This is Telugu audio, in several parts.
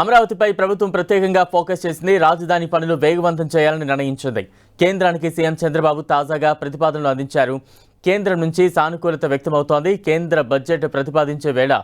అమరావతిపై ప్రభుత్వం ప్రత్యేకంగా ఫోకస్ చేసింది. రాజధాని పనులు వేగవంతం చేయాలని నిర్ణయించింది. కేంద్రానికి సీఎం చంద్రబాబు తాజాగా ప్రతిపాదనలు అందించారు. కేంద్రం నుంచి సానుకూలత వ్యక్తమవుతోంది. కేంద్ర బడ్జెట్ ప్రతిపాదించే వేళ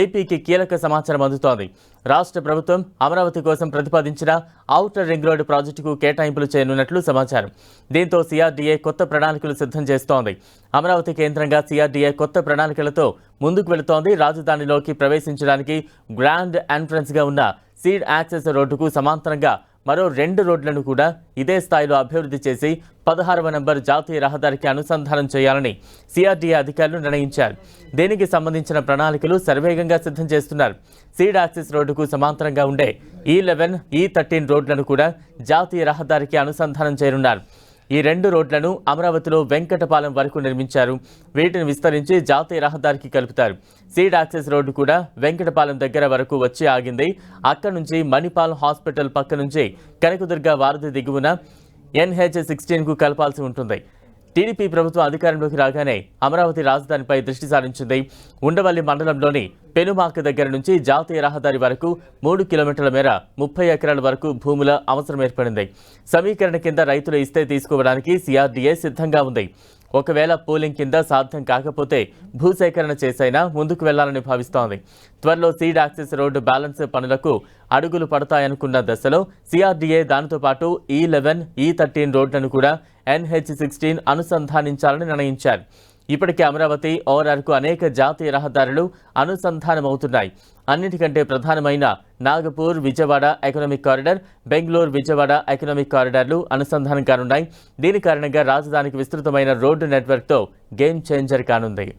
ఏపీకి కీలక సమాచారం అందుతోంది. రాష్ట్ర ప్రభుత్వం అమరావతి కోసం ప్రతిపాదించిన ఔటర్ రింగ్ రోడ్డు ప్రాజెక్టుకు కేటాయింపులు చేయనున్నట్లు సమాచారం. దీంతో సిఆర్డీఏ కొత్త ప్రణాళికలు సిద్ధం చేస్తోంది. అమరావతి కేంద్రంగా సిఆర్డీఏ కొత్త ప్రణాళికలతో ముందుకు వెళుతోంది. రాజధానిలోకి ప్రవేశించడానికి గ్రాండ్ ఎంట్రన్స్గా ఉన్న సీడ్ యాక్సెస్ రోడ్డుకు సమాంతరంగా మరో రెండు రోడ్లను కూడా ఇదే స్థాయిలో అభివృద్ధి చేసి పదహారవ నంబర్ జాతీయ రహదారికి అనుసంధానం చేయాలని సిఆర్డీఏ అధికారులు నిర్ణయించారు. దీనికి సంబంధించిన ప్రణాళికలు సర్వేగంగా సిద్ధం చేస్తున్నారు. సీడ్ యాక్సిస్ రోడ్డుకు సమాంతరంగా ఉండే ఈ లెవెన్ ఈ థర్టీన్ రోడ్లను కూడా జాతీయ రహదారికి అనుసంధానం చేయనున్నారు. ఈ రెండు రోడ్లను అమరావతిలో వెంకటపాలెం వరకు నిర్మించారు. వీటిని విస్తరించి జాతీయ రహదారికి కలుపుతారు. సీడ్ యాక్సెస్ రోడ్డు కూడా వెంకటపాలెం దగ్గర వరకు వచ్చి ఆగింది. అక్కడి నుంచి మణిపాల్ హాస్పిటల్ పక్క నుంచి కనకదుర్గ వారధి దిగువన ఎన్హెచ్ సిక్స్టీన్కు కలపాల్సి ఉంటుంది. టీడీపీ ప్రభుత్వం అధికారంలోకి రాగానే అమరావతి రాజధానిపై దృష్టి సారించింది. ఉండవల్లి మండలంలోని పెనుమాక దగ్గర నుంచి జాతీయ రహదారి వరకు మూడు కిలోమీటర్ల మేర ముప్పై ఎకరాల వరకు భూముల అవసరం ఏర్పడింది. సమీకరణ కింద రైతులు ఇస్తే తీసుకోవడానికి సిఆర్డీఏ సిద్ధంగా ఉంది. ఒకవేళ పోలింగ్ కింద సాధ్యం కాకపోతే భూసేకరణ చేసైనా ముందుకు వెళ్ళాలని భావిస్తోంది. త్వరలో సీడ్ యాక్సెస్ రోడ్డు బ్యాలెన్స్ పనులకు అడుగులు పడతాయనుకున్న దశలో సిఆర్డీఏ దానితో పాటు ఈ లెవెన్ ఈ థర్టీన్ రోడ్లను కూడా ఎన్హెచ్ సిక్స్టీన్ అనుసంధానించాలని నిర్ణయించారు. ఇప్పటికే అమరావతి ఓరార్కు అనేక జాతీయ రహదారులు అనుసంధానమవుతున్నాయి. అన్నిటికంటే ప్రధానమైన Nagpur Vijayawada economic corridor Bengaluru Vijayawada economic కారిడార్లు అనుసంధానం కానున్నాయి. దీని కారణంగా రాజధానికి విస్తృతమైన రోడ్డు నెట్వర్క్తో గేమ్ చేంజర్ కానుంది.